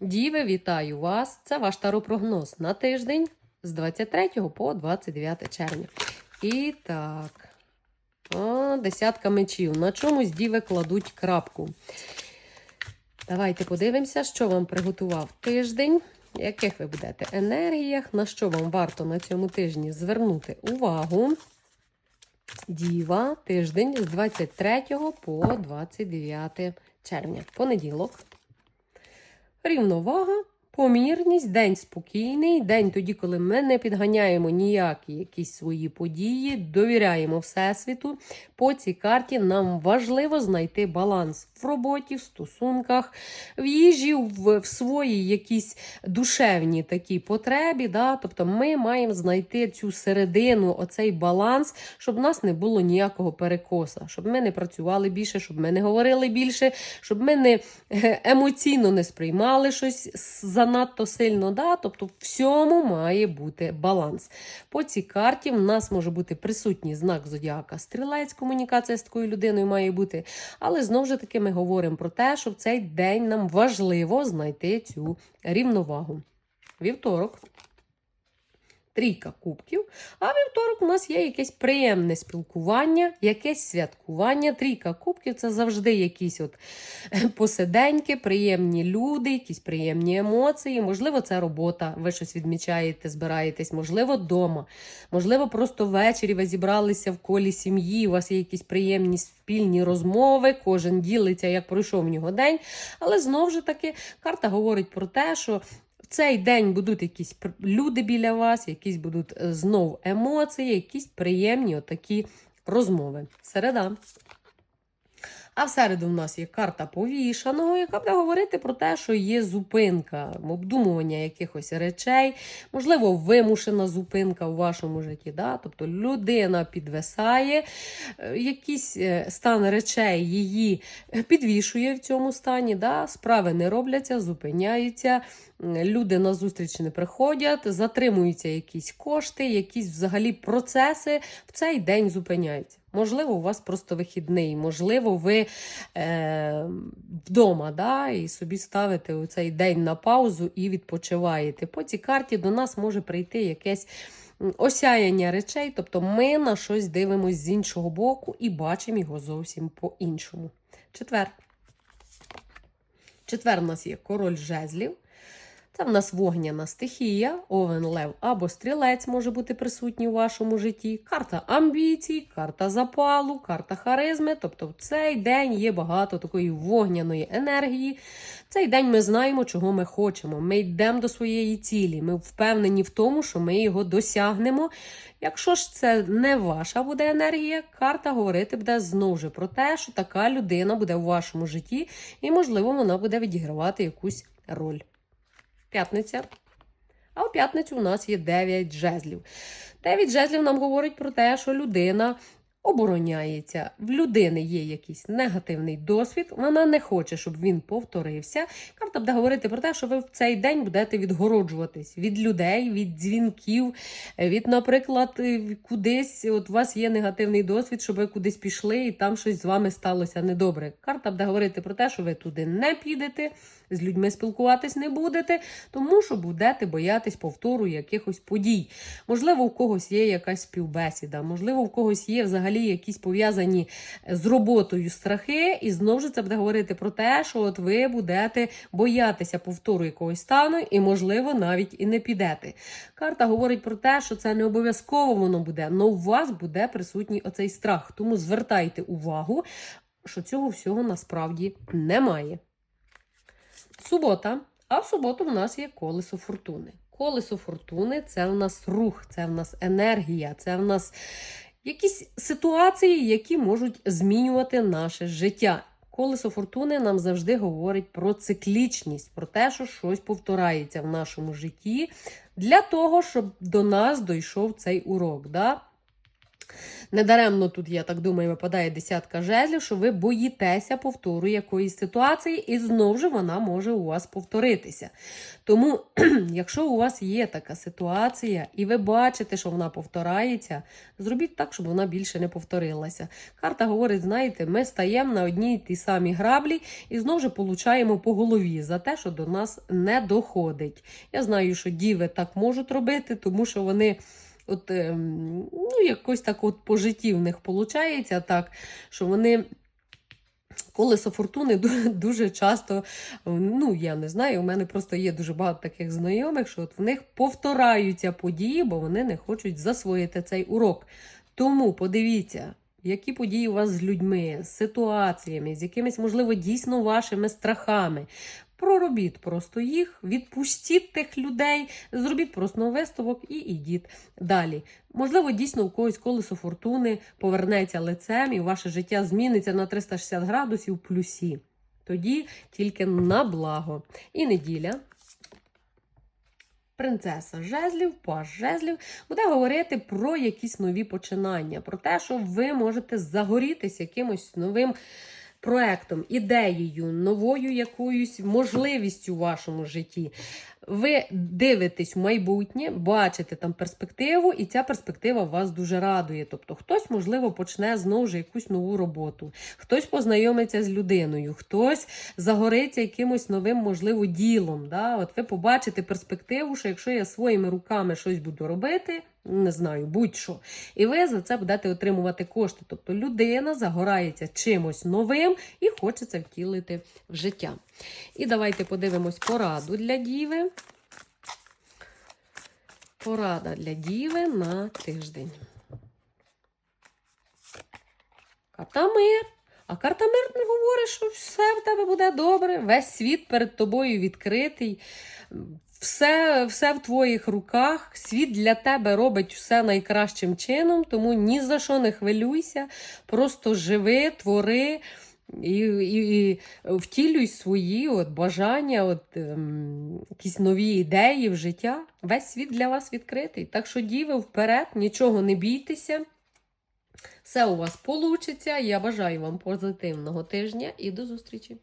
Діви, вітаю вас! Це ваш таропрогноз на тиждень з 23 по 29 червня. І так, о, десятка мечів. На чомусь діви кладуть крапку. Давайте подивимося, що вам приготував тиждень, яких ви будете енергіях, на що вам варто на цьому тижні звернути увагу. Діва, тиждень з 23 по 29 червня. Понеділок. Рівновага, помірність, день спокійний, день тоді, коли ми не підганяємо ніякі якісь свої події, довіряємо Всесвіту. По цій карті нам важливо знайти баланс в роботі, в стосунках, в їжі, в, в своїй якійсь душевній такій потребі. Да? Тобто ми маємо знайти цю середину, оцей баланс, щоб в нас не було ніякого перекоса, щоб ми не працювали більше, щоб ми не говорили більше, щоб ми не е, емоційно не сприймали щось занадто сильно. Да? Тобто, всьому має бути баланс. По цій карті в нас може бути присутній знак зодіака стрілець, комунікація з такою людиною має бути. Але знову ж таки ми говоримо про те, що в цей день нам важливо знайти цю рівновагу. Вівторок. Трійка кубків. А вівторок у нас є якесь приємне спілкування, якесь святкування. Трійка кубків це завжди якісь от посиденьки, приємні люди, якісь приємні емоції. Можливо, це робота. Ви щось відмічаєте, збираєтесь, можливо, вдома. Можливо, просто ввечері ви зібралися в колі сім'ї. У вас є якісь приємні спільні розмови, кожен ділиться, як пройшов в нього день. Але знову ж таки, карта говорить про те, що. В цей день будуть якісь люди біля вас, якісь будуть е, знов емоції, якісь приємні отакі розмови. Середа. А в середу в нас є карта повішаного, яка буде говорити про те, що є зупинка, обдумування якихось речей, можливо, вимушена зупинка у вашому житті. Да? Тобто людина підвисає, е, якийсь е, стан речей її підвішує в цьому стані, да? справи не робляться, зупиняються. Люди на зустріч не приходять, затримуються якісь кошти, якісь взагалі процеси в цей день зупиняються. Можливо, у вас просто вихідний, можливо, ви е, вдома да, і собі ставите у цей день на паузу і відпочиваєте. По цій карті до нас може прийти якесь осяяння речей, тобто ми на щось дивимося з іншого боку і бачимо його зовсім по-іншому. Четвер. Четвер у нас є король жезлів. Це в нас вогняна стихія, овен, лев або стрілець може бути присутній у вашому житті. Карта амбіцій, карта запалу, карта харизми. Тобто в цей день є багато такої вогняної енергії. В цей день ми знаємо, чого ми хочемо. Ми йдемо до своєї цілі. Ми впевнені в тому, що ми його досягнемо. Якщо ж це не ваша буде енергія, карта говорити буде знову ж про те, що така людина буде у вашому житті, і, можливо, вона буде відігравати якусь роль. П'ятниця. А у п'ятницю у нас є 9 жезлів. 9 жезлів нам говорить про те, що людина обороняється. В людини є якийсь негативний досвід, вона не хоче, щоб він повторився. Карта буде говорити про те, що ви в цей день будете відгороджуватись від людей, від дзвінків, від, наприклад, е, кудись. От у вас є негативний досвід, щоб ви кудись пішли і там щось з вами сталося недобре. Карта буде говорити про те, що ви туди не підете, з людьми спілкуватись не будете, тому що будете боятись повтору якихось подій. Можливо, у когось є якась співбесіда, можливо, у когось є взагалі якісь пов'язані з роботою страхи, і знову ж це буде говорити про те, що от ви будете боятися повтору якогось стану, і, можливо, навіть і не підете. Карта говорить про те, що це не обов'язково воно буде, але у вас буде присутній оцей страх. Тому звертайте увагу, що цього всього насправді немає. Субота. А в суботу в нас є колесо фортуни. Колесо фортуни це в нас рух, це в нас енергія, це в нас якісь ситуації, які можуть змінювати наше життя. Колесо фортуни нам завжди говорить про циклічність, про те, що щось повторається в нашому житті, для того, щоб до нас дійшов цей урок. Да? Недаремно тут, я так думаю, випадає десятка жезлів, що ви боїтеся повтору якоїсь ситуації, і знову ж вона може у вас повторитися. Тому, якщо у вас є така ситуація, і ви бачите, що вона повторається, зробіть так, щоб вона більше не повторилася. Карта говорить: знаєте, ми стаємо на одній тій самій граблі і знову ж получаємо по голові за те, що до нас не доходить. Я знаю, що діви так можуть робити, тому що вони. От, ем, ну, якось так от по житті виходить так, що вони колесо фортуни дуже часто, ну я не знаю, у мене просто є дуже багато таких знайомих, що от в них повтораються події, бо вони не хочуть засвоїти цей урок. Тому подивіться. Які події у вас з людьми, з ситуаціями, з якимись, можливо, дійсно вашими страхами. Проробіть просто їх, відпустіть тих людей, зробіть просто виставок і ідіть далі. Можливо, дійсно у когось колесо фортуни повернеться лицем і ваше життя зміниться на 360 градусів плюсі. Тоді тільки на благо. І неділя. Принцеса жезлів, паж жезлів буде говорити про якісь нові починання, про те, що ви можете загорітися якимось новим проектом, ідеєю, новою якоюсь можливістю у вашому житті. Ви дивитесь в майбутнє, бачите там перспективу, і ця перспектива вас дуже радує. Тобто, хтось, можливо, почне знову ж якусь нову роботу, хтось познайомиться з людиною, хтось загориться якимось новим, можливо, ділом. Да? От ви побачите перспективу, що якщо я своїми руками щось буду робити, не знаю, будь-що, і ви за це будете отримувати кошти. Тобто людина загорається чимось новим і хоче це втілити в життя. І давайте подивимось пораду для діви. Порада для діви на тиждень. Карта мир. А карта не говорить, що все в тебе буде добре, весь світ перед тобою відкритий, все, все в твоїх руках, світ для тебе робить все найкращим чином, тому ні за що не хвилюйся, просто живи, твори. І, і, і втілюй свої от бажання, от, ем, якісь нові ідеї в життя. Весь світ для вас відкритий. Так що, діви, вперед, нічого не бійтеся. Все у вас получиться. Я бажаю вам позитивного тижня і до зустрічі!